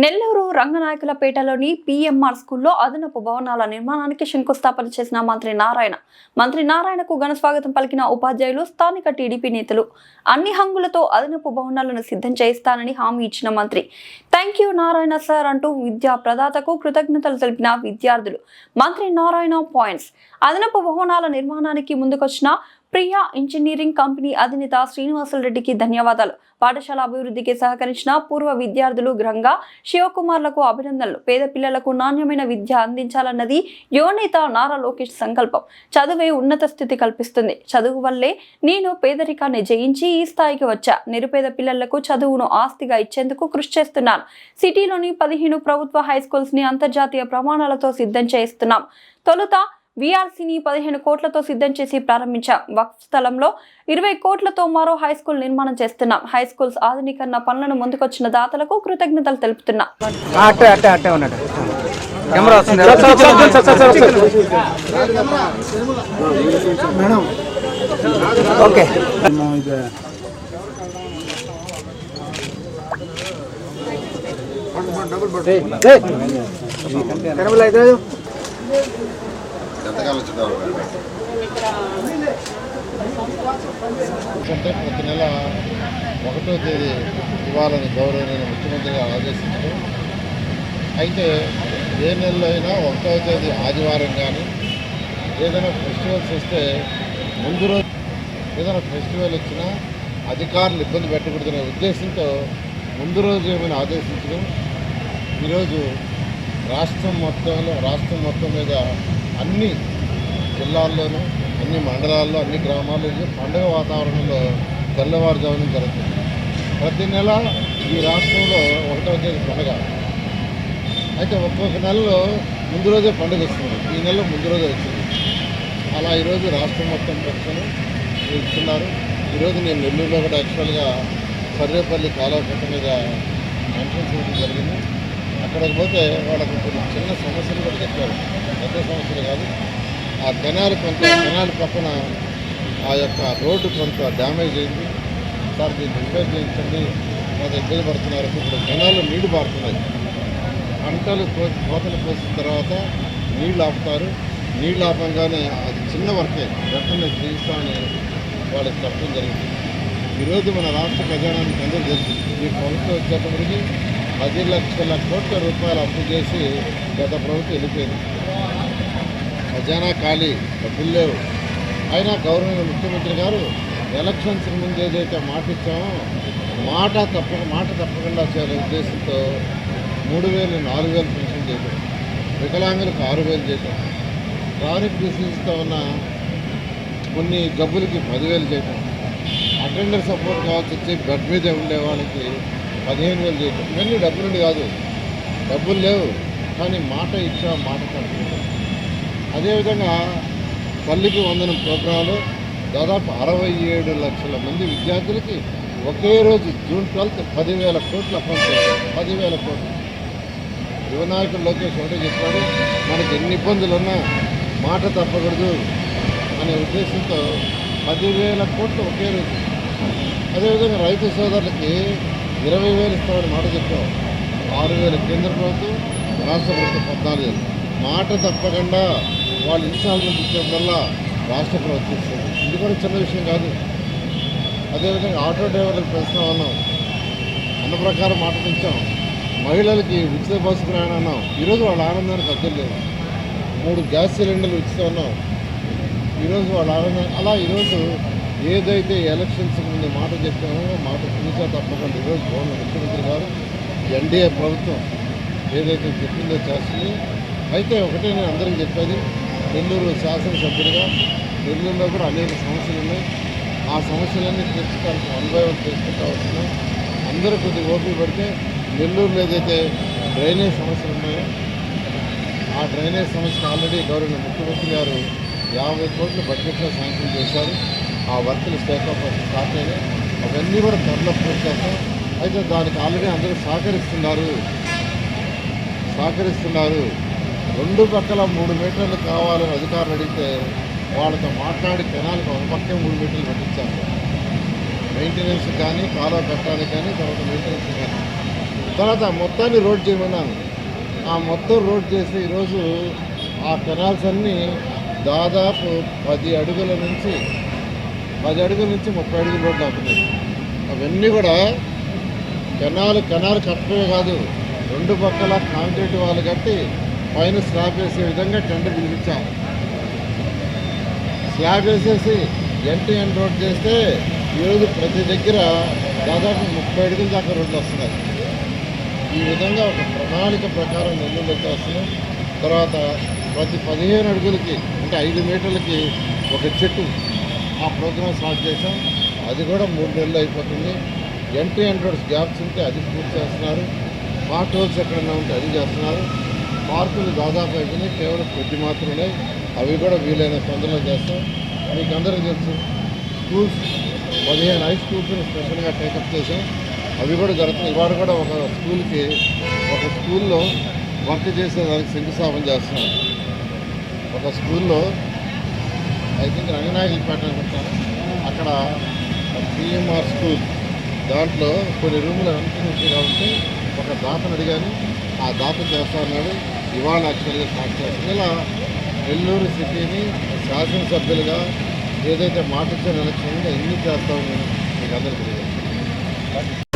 Nellore రంగనాయకులపేటలోని PMR స్కూల్లో అదనపు భవనాల నిర్మాణానికి శంకుస్థాపన చేసిన మంత్రి నారాయణ. మంత్రి నారాయణకు ఘన స్వాగతం పలికిన ఉపాధ్యాయులు స్థానిక టీడీపీ నేతలు అన్ని హంగులతో అదనపు భవనాలను సిద్ధం చేయిస్తానని హామీ ఇచ్చిన మంత్రి. థ్యాంక్ యూ నారాయణ సార్ అంటూ విద్యా ప్రదాతకు కృతజ్ఞతలు తెలిపిన విద్యార్థులు. మంత్రి నారాయణ పాయింట్స్. అదనపు భవనాల నిర్మాణానికి ముందుకొచ్చిన ప్రియా ఇంజనీరింగ్ కంపెనీ అధినేత శ్రీనివాసులరెడ్డికి ధన్యవాదాలు. పాఠశాల అభివృద్ధికి సహకరించిన పూర్వ విద్యార్థులు గ్రంగా శివకుమార్లకు అభినందనలు. పేద పిల్లలకు నాణ్యమైన విద్య అందించాలన్నది యువనేత నారా లోకేష్ సంకల్పం. చదువే ఉన్నత స్థితి కల్పిస్తుంది. చదువు వల్లే నేను పేదరికాన్ని జయించి ఈ స్థాయికి వచ్చా. నిరుపేద పిల్లలకు చదువును ఆస్తిగా ఇచ్చేందుకు కృషి చేస్తున్నాను. సిటీలోని పదిహేను ప్రభుత్వ హై స్కూల్స్ని అంతర్జాతీయ ప్రమాణాలతో సిద్ధం చేస్తున్నాం. తొలుత వీఆర్సీని పదిహేను కోట్లతో సిద్ధం చేసి ప్రారంభించాం. వక్ఫ్ స్థలంలో ఇరవై కోట్లతో మరో హై స్కూల్ నిర్మాణం చేస్తున్నాం. హై స్కూల్స్ ఆధునీకరణ పనులను ముందుకొచ్చిన దాతలకు కృతజ్ఞతలు తెలుపుతున్నా. ఆ, అట్టే అట్టే అట్టే ఉన్నాడు. కెమెరా వస్తుంది. ఓకే. కెమెరా అయితే ఎంతకాలం అంటే ప్రతి నెల ఒకటో తేదీ ఇవ్వాలని గౌరవనీయ ముఖ్యమంత్రి గారు ఆదేశించారు. అయితే ఏ నెలలో అయినా ఒకటో తేదీ ఆదివారం కానీ ఏదైనా ఫెస్టివల్స్ వస్తే ముందు రోజు ఏదైనా ఫెస్టివల్ వచ్చినా అధికారులు ఇబ్బంది పెట్టకూడదనే ఉద్దేశంతో ముందు రోజు ఏమైనా ఆదేశించడం. ఈరోజు రాష్ట్రం మొత్తంలో రాష్ట్రం మొత్తం మీద అన్ని జిల్లాల్లోనూ అన్ని మండలాల్లో అన్ని గ్రామాల్లో పండుగ వాతావరణంలో తెల్లవారుజామున జరుగుతుంది. ప్రతి నెల ఈ రాష్ట్రంలో ఒకటో తేదీ పండుగ. అయితే ఒక్కొక్క నెలలో ముందు రోజే పండుగ వస్తుంది. ఈ నెల ముందు రోజే వచ్చింది. అలా ఈరోజు రాష్ట్రం మొత్తం ప్రశ్నలు ఇస్తున్నారు ఈరోజు నేను నెల్లూరులో కూడా యాక్చువల్గా సర్వేపల్లి కాలువ మీద ఎంట్రన్స్ ఇవ్వడం జరిగింది. అక్కడికి పోతే వాళ్ళకు కొన్ని చిన్న సమస్యలు కూడా చెప్పారు. పెద్ద సమస్యలు కాదు. ఆ కెనాల్ కొంత కెనాల్ పక్కన ఆ యొక్క రోడ్డు కొంత డ్యామేజ్ అయింది. సార్ దీన్ని రిపేర్ చేయించండి. కొంత ఇబ్బంది పడుతున్నారు. ఇప్పుడు కెనాల్ నీళ్ళు పారుతున్నాయి పంటలు కోసి కోతలు కోసిన తర్వాత నీళ్ళు ఆపుతారు. నీళ్ళు ఆపంగానే అది చిన్న వర్కే. వెంటనే అని వాళ్ళకి చెప్పడం జరిగింది. ఈరోజు మన రాష్ట్ర ఖజానానికి అందరూ తెలుసు. ఈ ప్రభుత్వం వచ్చేటప్పటికి పది లక్షల కోట్ల రూపాయలు అప్పు చేసి గత ప్రభుత్వం వెళ్ళిపోయింది. ఖజానా ఖాళీ డబ్బులు లేవు. అయినా గౌరవనీయ ముఖ్యమంత్రి గారు ఎలక్షన్స్ ముందు ఏదైతే మాట ఇచ్చామో మాట తప్పక మాట తప్పకుండా చేయాలనే ఉద్దేశంతో మూడు వేలు నాలుగు వేలు పెన్షన్ చేశాం వికలాంగులకు ఆరు వేలు చేయడం క్రానిక్ డిసీజ్తో ఉన్న కొన్ని జబ్బులకి పదివేలు చేయటం అటెండర్ సపోర్ట్ కావాల్సి వచ్చి బెడ్ మీద ఉండే వాళ్ళకి పదిహేను వేలు చేయటం. ఇవన్నీ డబ్బులు కాదు. డబ్బులు లేవు. కానీ మాట ఇచ్చా మాట తప్పలేదు అదేవిధంగా తల్లికి వందనం ప్రోగ్రాంలో దాదాపు అరవై ఏడు లక్షల మంది విద్యార్థులకి ఒకే రోజు జూన్ ట్వెల్త్ పదివేల కోట్లు అకౌంట్ పదివేల కోట్లు. యువనాయకుడు లోకేష్ ఒకటే చెప్పాడు మనకి ఎన్ని ఇబ్బందులు ఉన్నా మాట తప్పకూడదు అనే ఉద్దేశంతో పదివేల కోట్లు ఒకే రోజు. అదేవిధంగా రైతు సోదరులకి ఇరవై వేలు ఇస్తామని మాట చెప్పాం ఆరు వేలు కేంద్ర ప్రభుత్వం రాష్ట్ర ప్రభుత్వం పద్నాలుగు వేలు. మాట తప్పకుండా వాళ్ళు ఇన్స్టాల్మెంట్ ఇచ్చేప్పుడల్లా రాష్ట్ర ప్రభుత్వం ఇస్తుంది. ఇది కూడా చిన్న విషయం కాదు. అదేవిధంగా ఆటో డ్రైవర్లకు పెంచుతాం అన్నాం. అన్న ప్రకారం మాట పెంచాం మహిళలకి ఉచిత బస్సు ప్రయాణం అన్నాం. ఈరోజు వాళ్ళ ఆనందానికి అర్థం లేదు. మూడు గ్యాస్ సిలిండర్లు ఉచితం అన్నాం. ఈరోజు వాళ్ళ ఆనందం అలా ఈరోజు ఏదైతే ఎలక్షన్స్ ముందు మాట చెప్పామో మాట చూసా తప్పకుండా ఈరోజు గవర్నర్ ముఖ్యమంత్రి గారు ఎన్డీఏ ప్రభుత్వం ఏదైతే చెప్పిందో చేస్తుంది. అయితే ఒకటే నేను అందరికీ చెప్పేది నెల్లూరు శాసనసభ్యుడిగా నెల్లూరులో కూడా అనేక సమస్యలు ఉన్నాయి. ఆ సమస్యలన్నీ తీర్చడానికి వన్ బై వన్ వస్తున్నాం. అందరూ కొద్దిగా ఓపిక పడితే నెల్లూరులో ఏదైతే డ్రైనేజ్ సమస్యలు ఉన్నాయో ఆ డ్రైనేజ్ సమస్య ఆల్రెడీ గౌరవ ముఖ్యమంత్రి గారు యాభై కోట్లు బడ్జెట్లో శాంక్షన్ చేశారు. ఆ వర్కులు స్టేకప్ స్టార్ట్ అయినాయి. అవన్నీ కూడా త్వరలో పూర్తి చేస్తాం. అయితే దానికి ఆల్రెడీ అందరూ సహకరిస్తున్నారు. సహకరిస్తున్నారు. రెండు పక్కల మూడు మీటర్లు కావాలని అధికారులు అడిగితే వాళ్ళతో మాట్లాడి కెనాల్కి ఒక పక్కే మూడు మీటర్లు పెట్టించారు మెయింటెనెన్స్ కానీ కాలువ కట్టడానికి కానీ తర్వాత మెయింటెనెన్స్ కానీ. తర్వాత మొత్తాన్ని రోడ్ చేయమన్నాను. ఆ మొత్తం రోడ్ చేసి ఈరోజు ఆ కెనాల్స్ అన్నీ దాదాపు పది అడుగుల నుంచి పది అడుగుల నుంచి ముప్పై అడుగుల రోడ్లు అవుతున్నాయి అవన్నీ కూడా కెనాలు కెనాలు కట్టడమే కాదు రెండు పక్కల కాంక్రీట్ వాళ్ళు కట్టి పైన స్లాబ్ వేసే విధంగా టెండర్ పిలిపించాం స్లాబ్ వేసేసి ఎంటీ ఎండ్ రోడ్ చేస్తే ఈరోజు ప్రతి దగ్గర దాదాపు ముప్పై అడుగుల దాకా రోడ్లు వస్తున్నాయి. ఈ విధంగా ఒక ప్రణాళిక ప్రకారం ముందుకు వస్తున్నాం తర్వాత ప్రతి పదిహేను అడుగులకి అంటే ఐదు మీటర్లకి ఒక చెట్టు ఆ ప్రోగ్రామ్ స్టార్ట్ చేశాం. అది కూడా మూడు నెలలు అయిపోతుంది. ఎంట్రీ ఎంట్రన్స్ గ్యాప్స్ ఉంటే అది పూర్తి చేస్తున్నారు. పార్ట్ హోల్స్ ఎక్కడన్నా ఉంటే అది చేస్తున్నారు. పార్కులు దాదాపు అయిపోయినాయి. కేవలం కొద్ది మాత్రమే అవి కూడా వీలైన తొందరలో చేస్తాం. మీకు అందరికీ తెలుసు స్కూల్స్ పదిహేను హై స్కూల్స్ని స్పెషల్గా టేకప్ చేసాం అవి కూడా జరుగుతున్నాయి. ఇవాళ కూడా ఒక స్కూల్కి ఒక స్కూల్లో వర్క్ చేసేదానికి శంకుస్థాపన చేస్తున్నాం. ఒక స్కూల్లో ఐ థింక్ రంగనాయకులపేట అనుకుంటాను అక్కడ పిఎంఆర్ స్కూల్ దాంట్లో కొన్ని రూములు అనుకున్నట్టుగా ఉంటే ఒక దాతను అడిగాను. ఆ దాత చేస్తా అన్నాడు. ఇవాళ యాక్చువల్గా స్టార్ట్ చేస్తాను. ఇలా నెల్లూరు సిటీని శాసనసభ్యులుగా ఏదైతే మాట ఇచ్చిన ఎలక్షన్ ఉందో ఎన్ని చేస్తామో మీకు అందరికీ తెలియదు.